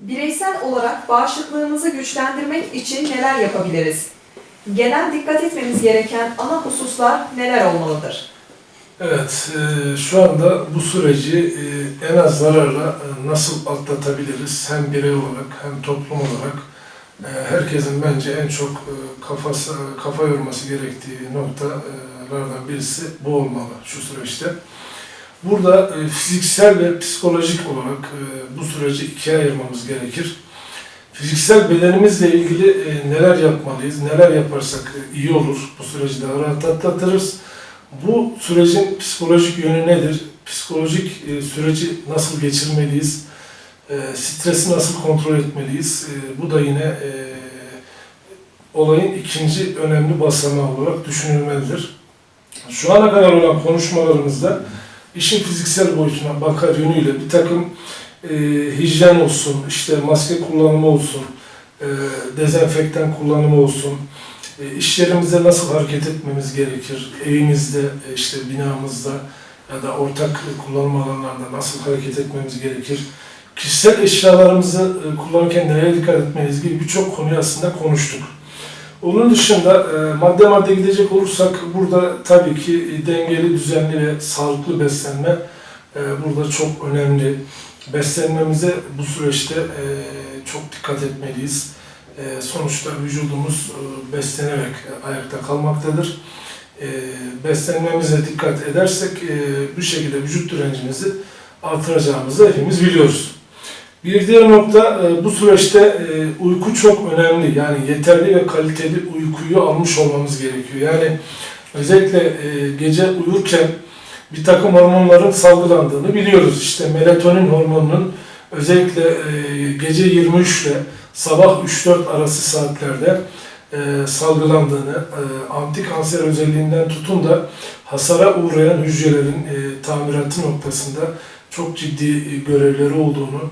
Bireysel olarak bağışıklığımızı güçlendirmek için neler yapabiliriz? Genel dikkat etmemiz gereken ana hususlar neler olmalıdır? Evet, e, şu anda bu süreci e, en az zararla e, nasıl atlatabiliriz? Hem birey olarak hem toplum olarak herkesin bence en çok e, kafası kafa yorması gerektiği noktalardan birisi bu olmalı şu süreçte. Burada e, fiziksel ve psikolojik olarak e, bu süreci ikiye ayırmamız gerekir. Fiziksel bedenimizle ilgili e, neler yapmalıyız, neler yaparsak e, iyi olur, bu süreci daha rahat atlatırız. Bu sürecin psikolojik yönü nedir? Psikolojik e, süreci nasıl geçirmeliyiz? E, stresi nasıl kontrol etmeliyiz? E, bu da yine e, olayın ikinci önemli basamağı olarak düşünülmelidir. Şu ana kadar olan konuşmalarımızda işin fiziksel boyutuna bakar yönüyle bir takım e, hijyen olsun, işte maske kullanımı olsun, e, dezenfektan kullanımı olsun, e, iş yerimizde nasıl hareket etmemiz gerekir, evimizde, e, işte binamızda ya da ortak kullanım alanlarında nasıl hareket etmemiz gerekir, kişisel eşyalarımızı e, kullanırken nereye dikkat etmeliyiz gibi birçok konuyu aslında konuştuk. Onun dışında e, madde madde gidecek olursak burada tabii ki dengeli, düzenli ve sağlıklı beslenme e, burada çok önemli. Beslenmemize bu süreçte e, çok dikkat etmeliyiz. Sonuçta vücudumuz beslenerek ayakta kalmaktadır. Beslenmemize dikkat edersek bu şekilde vücut direncimizi artıracağımızı hepimiz biliyoruz. Bir diğer nokta e, bu süreçte e, uyku çok önemli. Yani yeterli ve kaliteli uykuyu almış olmamız gerekiyor. Yani özellikle e, gece uyurken bir takım hormonların salgılandığını biliyoruz. İşte melatonin hormonunun özellikle gece 23 ile sabah 3-4 arası saatlerde salgılandığını, antikanser özelliğinden tutun da hasara uğrayan hücrelerin tamiratı noktasında çok ciddi görevleri olduğunu,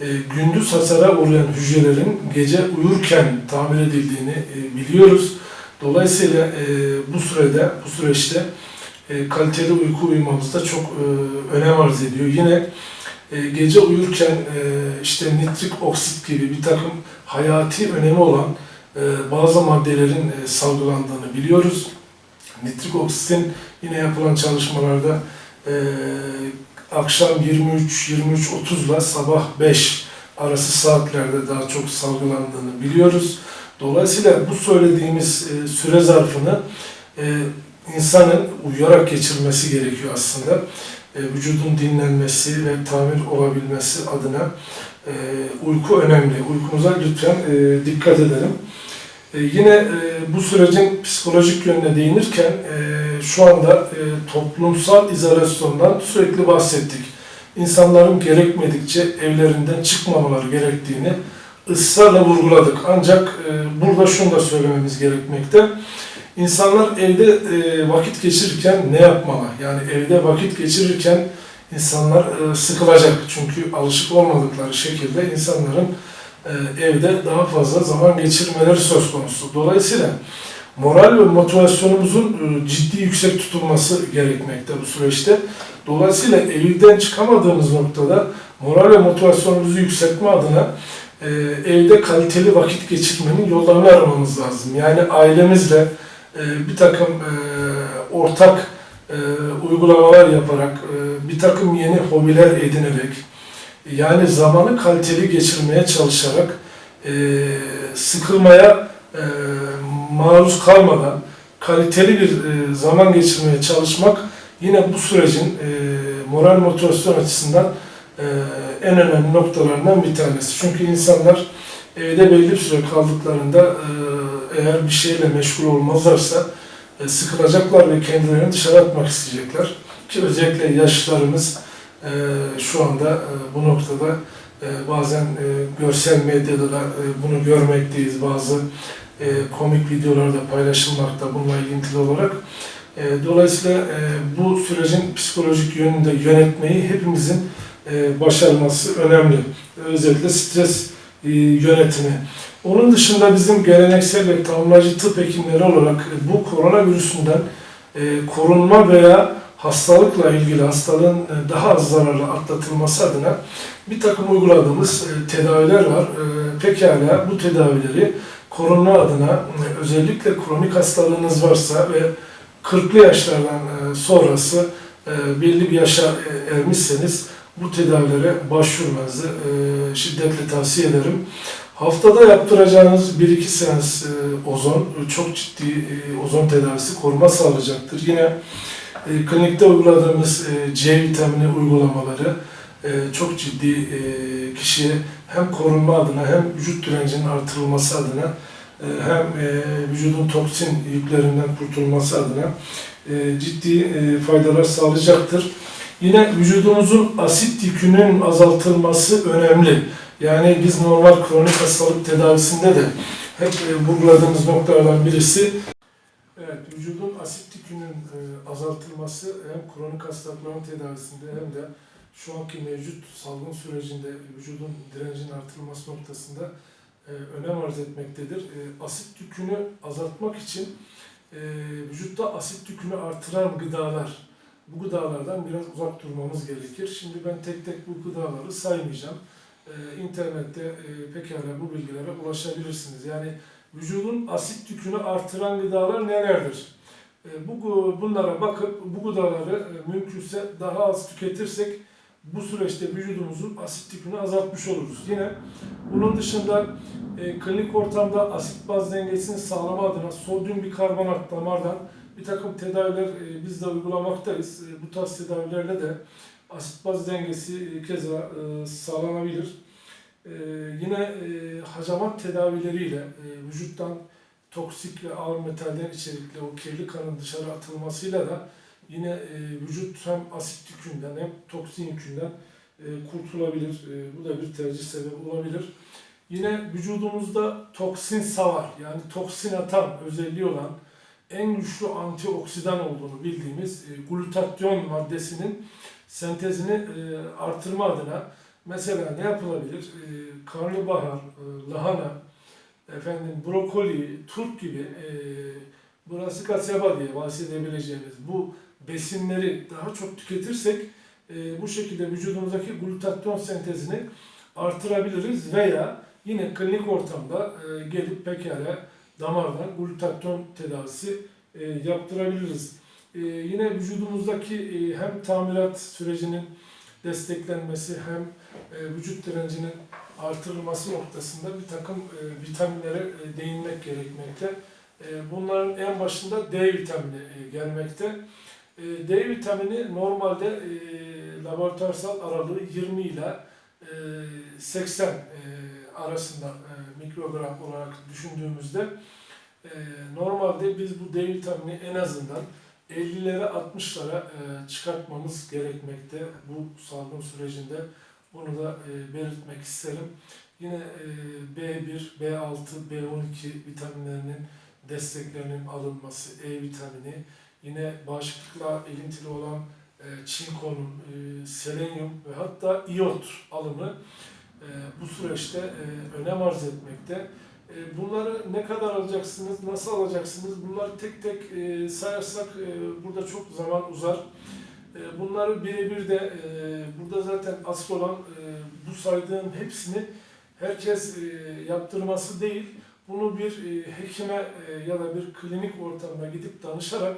e, gündüz hasara uğrayan hücrelerin gece uyurken tamir edildiğini e, biliyoruz. Dolayısıyla e, bu sürede, bu süreçte kaliteli uyku uyumamız da çok önem arz ediyor. Yine gece uyurken işte nitrik oksit gibi bir takım hayati önemi olan bazı maddelerin e, salgılandığını biliyoruz. Nitrik oksitin yine yapılan çalışmalarda akşam 23-23.30 ile sabah 5 arası saatlerde daha çok salgılandığını biliyoruz. Dolayısıyla bu söylediğimiz e, süre zarfını e, insanın uyuyarak geçirmesi gerekiyor aslında. E, vücudun dinlenmesi ve tamir olabilmesi adına e, uyku önemli. Uykumuza lütfen e, dikkat edelim. E, yine e, bu sürecin psikolojik yönüne değinirken e, şu anda e, toplumsal izolasyondan sürekli bahsettik. İnsanların gerekmedikçe evlerinden çıkmamaları gerektiğini ısrarla vurguladık. Ancak e, burada şunu da söylememiz gerekmekte. İnsanlar evde e, vakit geçirirken ne yapmalı? Yani evde vakit geçirirken insanlar e, sıkılacak. Çünkü alışık olmadıkları şekilde insanların e, evde daha fazla zaman geçirmeleri söz konusu. Dolayısıyla moral ve motivasyonumuzun e, ciddi yüksek tutulması gerekmekte bu süreçte. Dolayısıyla evden çıkamadığımız noktada moral ve motivasyonumuzu yükseltme adına e, evde kaliteli vakit geçirmenin yollarını aramamız lazım. Yani ailemizle e, bir takım ortak uygulamalar yaparak, bir takım yeni hobiler edinerek, yani zamanı kaliteli geçirmeye çalışarak, sıkılmaya e, maruz kalmadan kaliteli bir e, zaman geçirmeye çalışmak yine bu sürecin e, moral motivasyon açısından e, en önemli noktalarından bir tanesi. Çünkü insanlar evde belli bir süre kaldıklarında e, eğer bir şeyle meşgul olmazlarsa e, sıkılacaklar ve kendilerini dışarı atmak isteyecekler. Ki özellikle yaşlılarımız e, şu anda bu noktada bazen görsel medyada da bunu görmekteyiz. Bazı e, komik videolarda paylaşılmakta bununla ilintili olarak. E, dolayısıyla e, bu sürecin psikolojik yönünde yönetmeyi hepimizin başarması önemli. Özellikle stres yönetimi. Onun dışında bizim geleneksel ve tamamlayıcı tıp hekimleri olarak bu koronavirüsünden e, korunma veya hastalıkla ilgili hastalığın daha az zararlı atlatılması adına bir takım uyguladığımız tedaviler var. Pekala bu tedavileri korunma adına e, özellikle kronik hastalığınız varsa ve 40'lı yaşlardan e, sonrası e, belli bir yaşa ermişseniz bu tedavilere başvurmanızı şiddetle tavsiye ederim. Haftada yaptıracağınız 1-2 seans ozon çok ciddi ozon tedavisi koruma sağlayacaktır. Yine klinikte uyguladığımız C vitamini uygulamaları çok ciddi kişiye hem korunma adına hem vücut direncinin artırılması adına e, hem e, vücudun toksin yüklerinden kurtulması adına e, ciddi faydalar sağlayacaktır. Yine vücudumuzun asit yükünün azaltılması önemli. Yani biz normal kronik hastalık tedavisinde de hep vurguladığımız noktalardan birisi evet, vücudun asit yükünün azaltılması hem kronik hastalıkların tedavisinde hem de şu anki mevcut salgın sürecinde vücudun direncinin artırılması noktasında e, önem arz etmektedir. E, asit yükünü azaltmak için e, vücutta asit yükünü artıran gıdalar, bu gıdalardan biraz uzak durmamız gerekir. Şimdi ben tek tek bu gıdaları saymayacağım. Ee, internette e, pekala bu bilgilere ulaşabilirsiniz. Yani vücudun asit yükünü artıran gıdalar nelerdir? E, bu bunlara bakıp bu gıdaları e, mümkünse daha az tüketirsek bu süreçte vücudumuzun asit yükünü azaltmış oluruz. Yine bunun dışında e, klinik ortamda asit baz dengesini sağlama adına sodyum bikarbonat damardan bir takım tedaviler e, biz de uygulamaktayız. E, bu tarz tedavilerle de asit baz dengesi e, keza e, sağlanabilir. E, yine e, hacamat tedavileriyle e, vücuttan toksik ve ağır metalden içerikli o kirli kanın dışarı atılmasıyla da yine e, vücut hem asit yükünden hem toksin yükünden e, kurtulabilir. E, bu da bir tercih sebebi olabilir. Yine vücudumuzda toksin savar yani toksin atan özelliği olan en güçlü antioksidan olduğunu bildiğimiz e, glutatyon maddesinin sentezini e, artırma adına mesela ne yapılabilir? E, karnabahar, e, lahana, efendim brokoli, turp gibi e, brassica seba diye bahsedebileceğimiz bu besinleri daha çok tüketirsek e, bu şekilde vücudumuzdaki glutatyon sentezini artırabiliriz veya yine klinik ortamda e, gelip pekala damardan glutatyon tedavisi e, yaptırabiliriz. E, yine vücudumuzdaki e, hem tamirat sürecinin desteklenmesi hem e, vücut direncinin artırılması noktasında bir takım e, vitaminlere e, değinmek gerekmekte. E, bunların en başında D vitamini e, gelmekte. E, D vitamini normalde e, laboratuvarsal aralığı 20 ile e, 80 e, arasında e, mikrogram olarak düşündüğümüzde e, normalde biz bu D vitamini en azından 50'lere 60'lara e, çıkartmamız gerekmekte bu salgın sürecinde. Bunu da e, belirtmek isterim. Yine e, B1, B6, B12 vitaminlerinin desteklerinin alınması, E vitamini, yine bağışıklıkla ilintili olan e, çinkonun, e, selenyum ve hatta iot alımı e, bu süreçte önem arz etmekte. Bunları ne kadar alacaksınız, nasıl alacaksınız bunları tek tek sayarsak burada çok zaman uzar. E, bunları birebir de burada zaten asıl olan bu saydığım hepsini herkes yaptırması değil. Bunu bir e, hekime e, ya da bir klinik ortamda gidip danışarak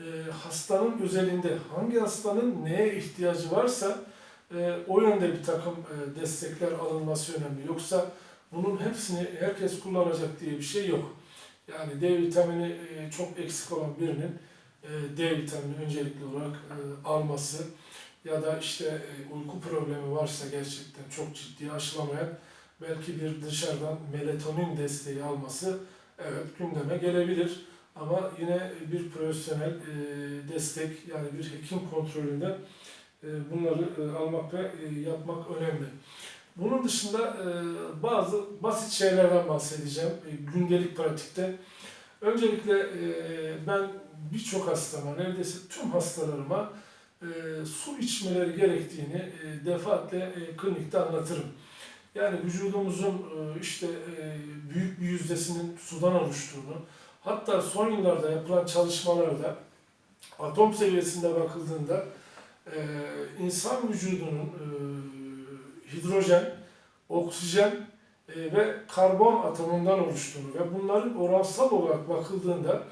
e, hastanın özelinde hangi hastanın neye ihtiyacı varsa o yönde bir takım destekler alınması önemli. Yoksa bunun hepsini herkes kullanacak diye bir şey yok. Yani D vitamini çok eksik olan birinin D vitamini öncelikli olarak alması ya da işte uyku problemi varsa gerçekten çok ciddi aşılamayan belki bir dışarıdan melatonin desteği alması evet gündeme gelebilir. Ama yine bir profesyonel e, destek yani bir hekim kontrolünde e, bunları e, almak ve e, yapmak önemli. Bunun dışında e, bazı basit şeylerden bahsedeceğim e, gündelik pratikte. Öncelikle e, ben birçok hastama, neredeyse tüm hastalarıma e, su içmeleri gerektiğini e, defaatle e, klinikte anlatırım. Yani vücudumuzun e, işte e, büyük bir yüzdesinin sudan oluştuğunu, hatta son yıllarda yapılan çalışmalarda atom seviyesinde bakıldığında e, insan vücudunun hidrojen, oksijen ve karbon atomundan oluştuğunu ve bunların oransal olarak bakıldığında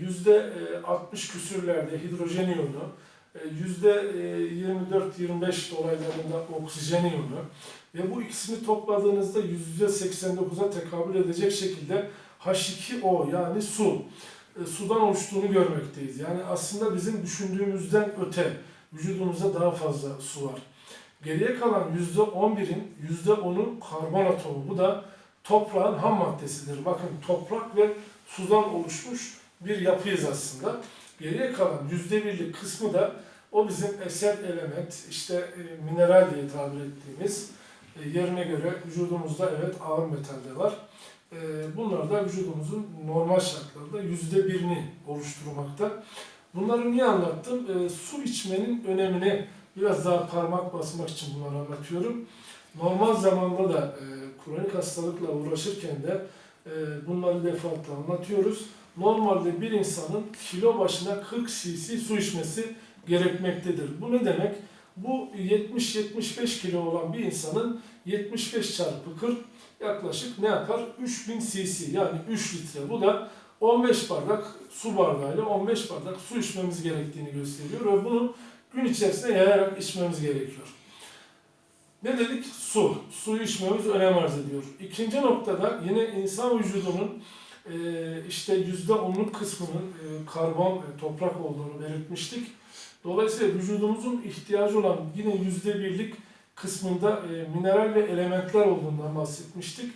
yüzde e, 60 küsürlerde hidrojen iyonu, 24-25 dolaylarında oksijen iyonu ve bu ikisini topladığınızda yüzde 89'a tekabül edecek şekilde H2O yani su, e, sudan oluştuğunu görmekteyiz. Yani aslında bizim düşündüğümüzden öte vücudumuzda daha fazla su var. Geriye kalan yüzde 11'in yüzde 10'u karbon atomu. Bu da toprağın ham maddesidir. Bakın toprak ve sudan oluşmuş bir yapıyız aslında. Geriye kalan yüzde birlik kısmı da o bizim eser element, işte e, mineral diye tabir ettiğimiz e, yerine göre vücudumuzda evet ağır metalde var. E, bunlar da vücudumuzun normal şartlarda yüzde birini oluşturmakta. Bunları niye anlattım? Su içmenin önemini biraz daha parmak basmak için bunları anlatıyorum. Normal zamanda da kronik hastalıkla uğraşırken de bunları defaatle anlatıyoruz. Normalde bir insanın kilo başına 40 cc su içmesi gerekmektedir. Bu ne demek? Bu 70-75 kilo olan bir insanın 75 çarpı 40 yaklaşık ne yapar? 3000 cc yani 3 litre. Bu da 15 bardak su bardağıyla 15 bardak su içmemiz gerektiğini gösteriyor ve bunu gün içerisinde yayarak içmemiz gerekiyor. Ne dedik? Su. Suyu içmemiz önem arz ediyor. İkinci noktada yine insan vücudunun işte yüzde onluk kısmının e, karbon, e, toprak olduğunu belirtmiştik. Dolayısıyla vücudumuzun ihtiyacı olan yine yüzde birlik kısmında e, mineral ve elementler olduğundan bahsetmiştik.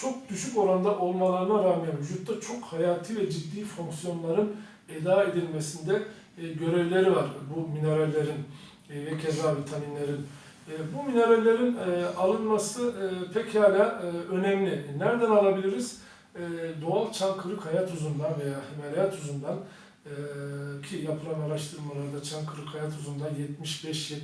Çok düşük oranda olmalarına rağmen vücutta çok hayati ve ciddi fonksiyonların eda edilmesinde görevleri var bu minerallerin ve keza vitaminlerin. Bu minerallerin alınması pekala önemli. Nereden alabiliriz? E, doğal Çankırı kaya tuzundan veya Himalaya tuzundan e, ki yapılan araştırmalarda Çankırı kaya tuzunda 75-76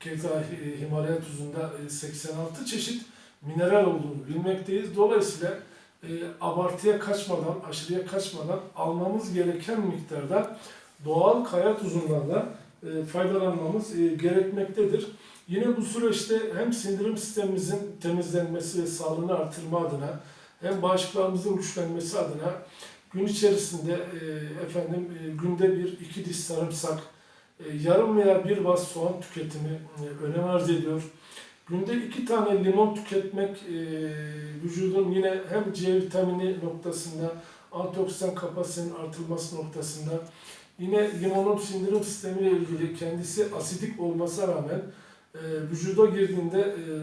keza e, Himalaya tuzunda e, 86 çeşit mineral olduğunu bilmekteyiz. Dolayısıyla e, abartıya kaçmadan, aşırıya kaçmadan almamız gereken miktarda doğal kaya tuzundan da e, faydalanmamız e, gerekmektedir. Yine bu süreçte hem sindirim sistemimizin temizlenmesi ve sağlığını artırma adına hem bağışıklığımızın güçlenmesi adına gün içerisinde e, efendim e, günde bir iki diş sarımsak, e, yarım veya bir vas soğan tüketimi e, önem arz ediyor. Günde iki tane limon tüketmek e, vücudun yine hem C vitamini noktasında, antioksidan kapasitenin artırılması noktasında, yine limonun sindirim sistemiyle ilgili kendisi asidik olmasına rağmen vücuda girdiğinde e,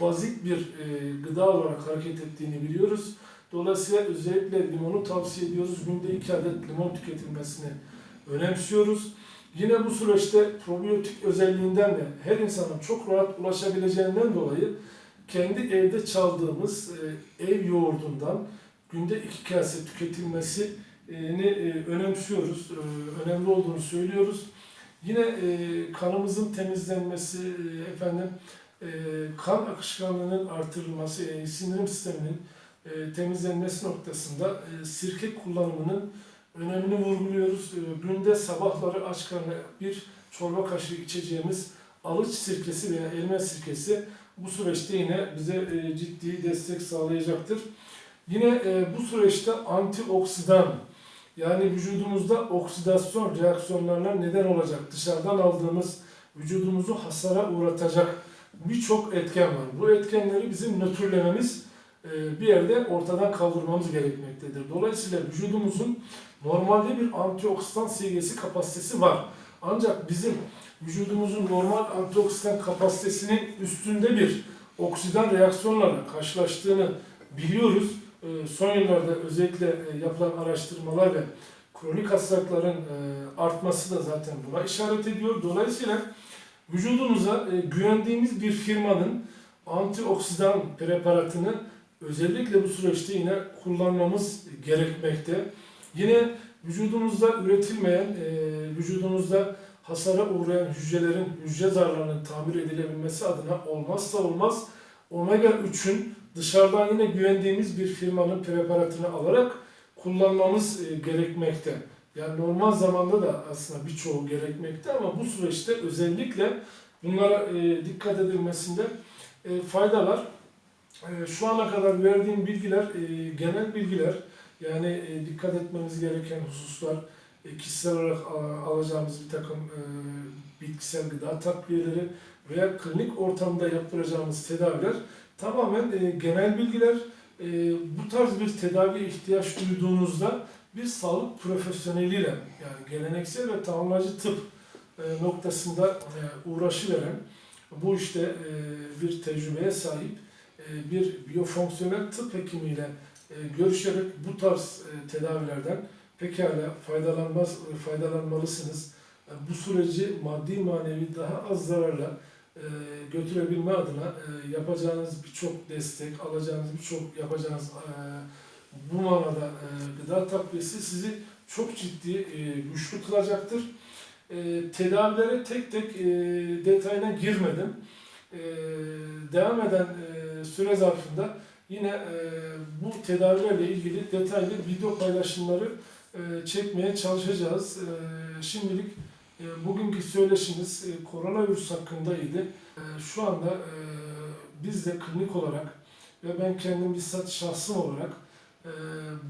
bazik bir e, gıda olarak hareket ettiğini biliyoruz. Dolayısıyla özellikle limonu tavsiye ediyoruz. Günde iki adet limon tüketilmesini önemsiyoruz. Yine bu süreçte probiyotik özelliğinden ve her insanın çok rahat ulaşabileceğinden dolayı kendi evde çaldığımız e, ev yoğurdundan günde iki kase tüketilmesini önemsiyoruz. Önemli olduğunu söylüyoruz. Yine e, kanımızın temizlenmesi, e, efendim e, kan akışkanlığının artırılması, e, sindirim sisteminin e, temizlenmesi noktasında e, sirke kullanımının önemini vurguluyoruz. E, günde sabahları aç karnına bir çorba kaşığı içeceğimiz alıç sirkesi veya elma sirkesi bu süreçte yine bize e, ciddi destek sağlayacaktır. Yine e, bu süreçte antioksidan yani vücudumuzda oksidasyon reaksiyonlarına neden olacak dışarıdan aldığımız vücudumuzu hasara uğratacak birçok etken var. Bu etkenleri bizim nötrlememiz e, bir yerde ortadan kaldırmamız gerekmektedir. Dolayısıyla vücudumuzun normalde bir antioksidan seviyesi kapasitesi var. Ancak bizim vücudumuzun normal antioksidan kapasitesinin üstünde bir oksidan reaksiyonlarla karşılaştığını biliyoruz. E, Son yıllarda özellikle e, yapılan araştırmalar ve kronik hastalıkların artması da zaten buna işaret ediyor. Dolayısıyla vücudunuza güvendiğimiz bir firmanın antioksidan preparatını özellikle bu süreçte yine kullanmamız gerekmekte. Yine vücudumuzda üretilmeyen, e, vücudumuzda hasara uğrayan hücrelerin hücre zarlarının tamir edilebilmesi adına olmazsa olmaz omega 3'ün dışarıdan yine güvendiğimiz bir firmanın preparatını alarak kullanmamız e, gerekmekte. Yani normal zamanda da aslında birçoğu gerekmekte ama bu süreçte özellikle bunlara e, dikkat edilmesinde e, fayda var. Şu ana kadar verdiğim bilgiler genel bilgiler. Yani dikkat etmemiz gereken hususlar, kişisel olarak alacağımız bir takım bitkisel gıda takviyeleri veya klinik ortamda yaptıracağımız tedaviler tamamen e, genel bilgiler. E, bu tarz bir tedaviye ihtiyaç duyduğunuzda bir sağlık profesyoneliyle yani geleneksel ve tamamlayıcı tıp e, noktasında e, uğraşı veren, bu işte e, bir tecrübeye sahip e, bir biyofonksiyonel tıp hekimiyle e, görüşerek bu tarz e, tedavilerden pekala faydalanmaz, faydalanmalısınız. E, Bu süreci maddi manevi daha az zararla götürebilme adına e, yapacağınız birçok destek, alacağınız birçok yapacağınız e, bu manada e, gıda takviyesi sizi çok ciddi e, güçlü kılacaktır. E, tedavilere tek tek e, detayına girmedim. E, devam eden e, süre zarfında yine e, bu tedavilerle ilgili detaylı video paylaşımları e, çekmeye çalışacağız. E, şimdilik e, bugünkü söyleşimiz e, koronavirüs hakkındaydı. E, şu anda e, biz de klinik olarak ve ben kendim bizzat şahsım olarak e,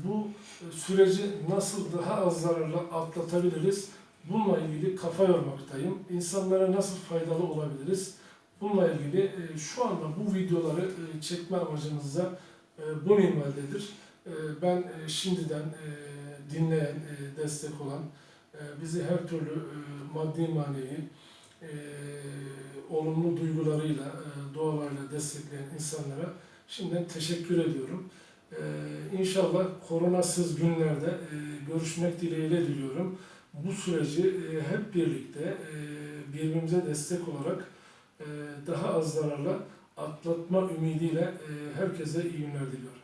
bu süreci nasıl daha az zararla atlatabiliriz? Bununla ilgili kafa yormaktayım. İnsanlara nasıl faydalı olabiliriz? Bununla ilgili e, şu anda bu videoları e, çekme amacımızda e, bu minvaldedir. E, ben e, şimdiden e, dinleyen, e, destek olan, e, bizi her türlü e, maddi manevi e, olumlu duygularıyla, e, dualarla destekleyen insanlara şimdiden teşekkür ediyorum. E, inşallah koronasız günlerde görüşmek dileğiyle diliyorum. Bu süreci hep birlikte birbirimize destek olarak daha az zararla atlatma ümidiyle herkese iyi günler diliyorum.